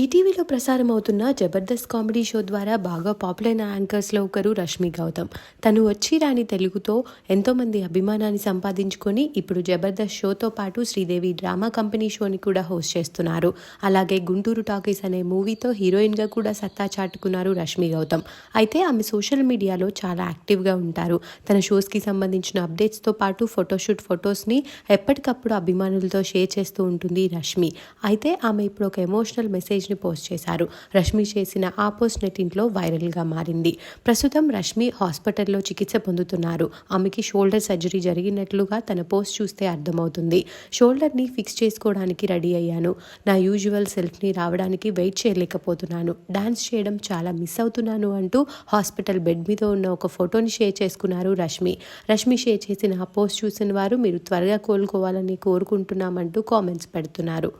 ఈటీవీలో ప్రసారం అవుతున్న జబర్దస్త్ కామెడీ షో ద్వారా బాగా పాపులర్ అయిన యాంకర్స్లో ఒకరు రష్మి గౌతమ్. తను వచ్చి రాని తెలుగుతో ఎంతోమంది అభిమానాన్ని సంపాదించుకొని ఇప్పుడు జబర్దస్త్ షోతో పాటు శ్రీదేవి డ్రామా కంపెనీ షోని కూడా హోస్ట్ చేస్తున్నారు. అలాగే గుంటూరు టాకీస్ అనే మూవీతో హీరోయిన్గా కూడా సత్తా చాటుకున్నారు రష్మి గౌతమ్. అయితే ఆమె సోషల్ మీడియాలో చాలా యాక్టివ్గా ఉంటారు. తన షోస్కి సంబంధించిన అప్డేట్స్తో పాటు ఫోటోషూట్ ఫొటోస్ని ఎప్పటికప్పుడు అభిమానులతో షేర్ చేస్తూ ఉంటుంది రష్మి. అయితే ఆమె ఇప్పుడు ఒక ఎమోషనల్ మెసేజ్ మెసేజ్ని పోస్ట్ చేశారు. రష్మి చేసిన ఆ పోస్ట్ నెట్టింట్లో వైరల్గా మారింది. ప్రస్తుతం రష్మి హాస్పిటల్లో చికిత్స పొందుతున్నారు. ఆమెకి షోల్డర్ సర్జరీ జరిగినట్లుగా తన పోస్ట్ చూస్తే అర్థమవుతుంది. షోల్డర్ని ఫిక్స్ చేసుకోవడానికి రెడీ అయ్యాను. నా యూజువల్ సెల్ఫ్ని రావడానికి వెయిట్ చేయలేకపోతున్నాను. డాన్స్ చేయడం చాలా మిస్ అవుతున్నాను అంటూ హాస్పిటల్ బెడ్ మీద ఉన్న ఒక ఫోటోని షేర్ చేసుకున్నారు రష్మి. రష్మి షేర్ చేసిన ఆ పోస్ట్ చూసిన వారు మీరు త్వరగా కోలుకోవాలని కోరుకుంటున్నామంటూ కామెంట్స్ పెడుతున్నారు.